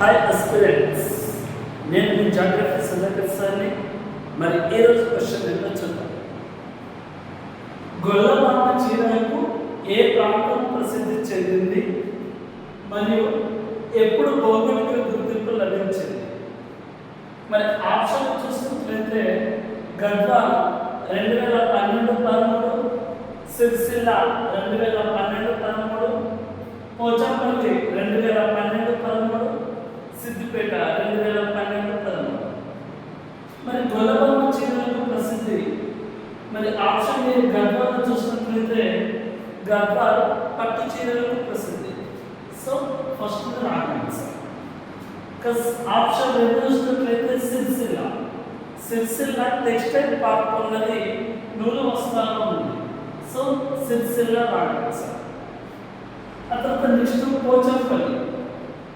Hi aspirants నేను మీ geography Sudhakar సార్ని మరి ఏ రోజు క్వశ్చన్ ఏంటో చూద్దాం గొల్లమామ చీరకు ఏ ప్రాంతం ప్రసిద్ధి చెందింది? మరియు ఎప్పుడు భౌగోళిక గుర్తింపు లభించింది? మరి ఆప్షన్ చూసినట్లయితే గద్వాల్ రెండు వేల పన్నెండు పదమూడు సిరిసిల్ల రెండు వేల పన్నెండు పదమూడు పోచంపల్లి రెండు వేల పన్నెండు పదమూడు సిద్దిపేట రెండు వేల పన్నెండు పదమూడు మరి గొల్లబొమ్మ చీరలకు ప్రసిద్ధి. మరి ఆప్షన్ మీరు గద్వాల్ చూసినట్లయితే గద్వాల్ పట్టు చీరలకు ప్రసిద్ధి. So first wrong answer. Option రెండు చూసినట్లయితే సిరిసిల్ల. సిరిసిల్ల టెక్స్టైల్ పార్క్ ఉన్నది నూలు వస్త్రాల్లో ఉంది. సో సిరిసిల్ల రాంగ్ ఆన్సర్ ఆ తర్వాత నెక్స్ట్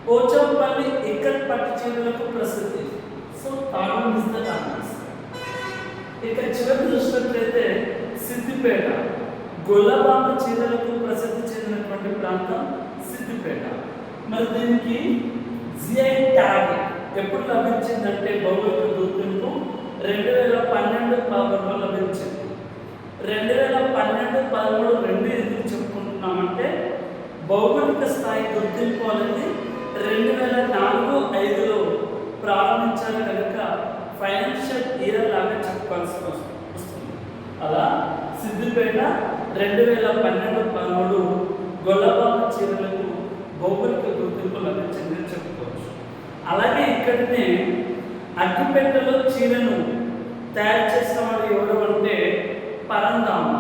పోచంపల్లి ఇక్కడ పట్టు చీరలకు ప్రసిద్ధి సో తాను ఇస్ ద ఆన్సర్ ఇక చివరి చూసినట్లయితే సిద్దిపేట గొల్లబాంబ చీరలకు ప్రసిద్ధి చెందినటువంటి ప్రాంతం సిద్దిపేట. మరి దీనికి జిఐ ట్యాగ్ ఎప్పుడు లభించిందంటే భౌగోళిక గుర్తింపు రెండు వేల పన్నెండు పదమూడులో లభించింది. రెండు వేల పన్నెండు పదమూడు రెండు ఎందుకు చెప్పుకుంటున్నామంటే భౌగోళిక స్థాయి గుర్తింపు అనేది రెండు వేల నాలుగు ఐదులో లాగా వస్తుంది అలా సిద్దిపేట రెండు వేల పన్నెండు పదమూడు గొల్లబామ చీరలకు భౌగోళిక గుర్తింపు లభించిందని చెప్పుకోవచ్చు. అలాగే ఇక్కడనే అగ్గిపెట్టెలో చీరను తయారు చేసిన వాడు ఎవరు అంటే పరంధామ.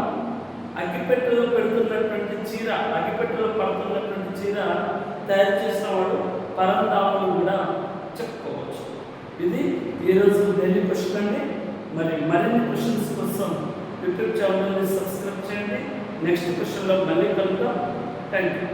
అగ్గిపెట్టెలో పెడుతున్నటువంటి చీర అగ్గిపెట్టెలో పడుతున్నటువంటి చీర తయారు చేసిన వాడు పరంధాములు కూడా చెప్పుకోవచ్చు. ఇది ఈరోజు డైలీ క్వశ్చన్ అండి. మరి మరిన్ని క్వశ్చన్స్ కోసం యూట్యూబ్ ఛానల్ని సబ్స్క్రైబ్ చేయండి. నెక్స్ట్ క్వశ్చన్లో మళ్ళీ కలుద్దాం. Thank you